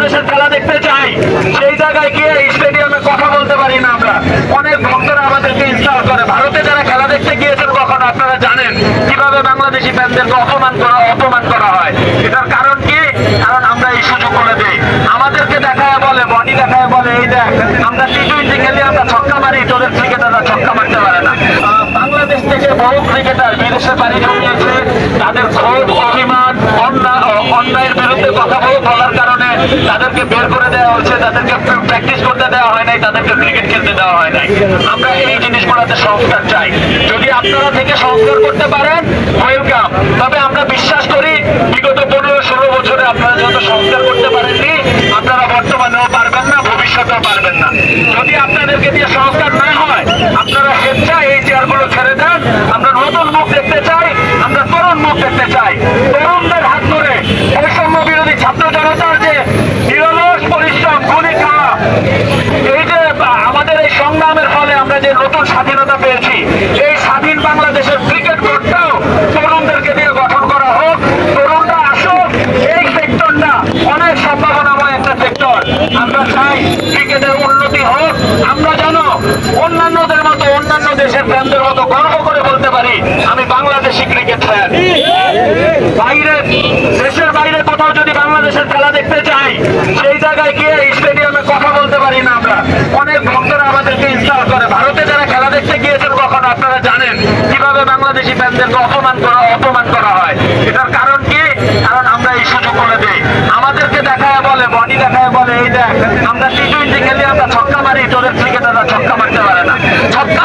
বাংলাদেশের খেলা দেখতে চাই। সেই জায়গায় গিয়ে স্টেডিয়ামে কথা বলতে পারি না আমরা। অনেক ভক্তরা আমাদেরকে ইনস্টল করে। ভারতে যারা খেলা দেখতে গিয়েছেন কখন আপনারা জানেন কীভাবে বাংলাদেশি ফ্যানদেরকে অপমান করা অপমান করা হয়? এটার কারণ কি? কারণ আমরা এই সুযোগ করে দিই। আমাদেরকে দেখায় বলে, বডি দেখায় বলে, এই দেখ, আমরা টি টোয়েন্টি খেলে আমরা ছক্কা মারি, তোদের ক্রিকেটাররা ছক্কা মারতে পারে না। বাংলাদেশ থেকে বহু ক্রিকেটার বিদেশে পাড়ি জমিয়েছে। তাদের ক্ষোভ, অভিমান, অন্যায় অন্যায়ের বিরুদ্ধে কথা বলে বলার কারণে তাদেরকে বের করে দেওয়া হয়েছে, তাদেরকে প্র্যাকটিস করতে দেওয়া হয় নাই, তাদেরকে ক্রিকেট খেলতে দেওয়া হয় নাই। আমরা এই জিনিসগুলোতে সংস্কার চাই। যদি আপনারা থেকে সংস্কার করতে পারেন ওয়েলকাম তবে আমরা বিশ্বাস করি, বিগত পনেরো ষোলো বছরে আপনারা যত সংস্কার করতে পারেননি, আপনারা বর্তমানেও পারবেন না, ভবিষ্যতেও পারবেন না। যদি আপনাদেরকে দিয়ে সংস্কার না হয়, আপনারা স্বেচ্ছায় এই চেয়ারগুলো ছেড়ে দেন, আমরা নতুন মুখ দেখতে চাই। আমরা যে নতুন স্বাধীনতা পেয়েছি এই স্বাধীন বাংলাদেশের ক্রিকেট বোর্ডটাও তরুণদেরকে দিয়ে গঠন করা হোক। তরুণরা আসুক, এই সেক্টরটা অনেক সম্ভাবনাময় একটা সেক্টর আমরা চাই ক্রিকেটের উন্নতি হোক। আমরা যেন অন্যান্যদের মতো অন্যান্য দেশের ফ্যানদের মতো গর্ব করে বলতে পারি, আমি বাংলাদেশি ক্রিকেট ফ্যান বাইরে, দেশের বাইরে কোথাও যদি বাংলাদেশের খেলা দেখতে চাই, সেই জায়গায় গিয়ে স্টেডিয়ামে কথা বলতে পারি না আমরা অনেক ভক্তরা আমাদেরকে ইনস্টল করে ভারতে যারা খেলা দেখতে গিয়েছেন কখন, আপনারা জানেন কীভাবে বাংলাদেশি ব্যান্ডদেরকে অপমান করা অপমান করা হয়। এটার কারণ কি? কারণ আমরা এই সুযোগ করে দিই। আমাদেরকে দেখায় বলে বডি দেখায় বলে, এই দেখ, আমরা টি টোয়েন্টি খেলে, আমরা ছক্কা মারি, তোদের ক্রিকেটাররা ছক্কা মারতে পারে না। ছক্কা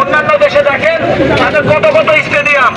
অন্যান্য দেশে দেখেন তাদের কত কত স্টেডিয়াম।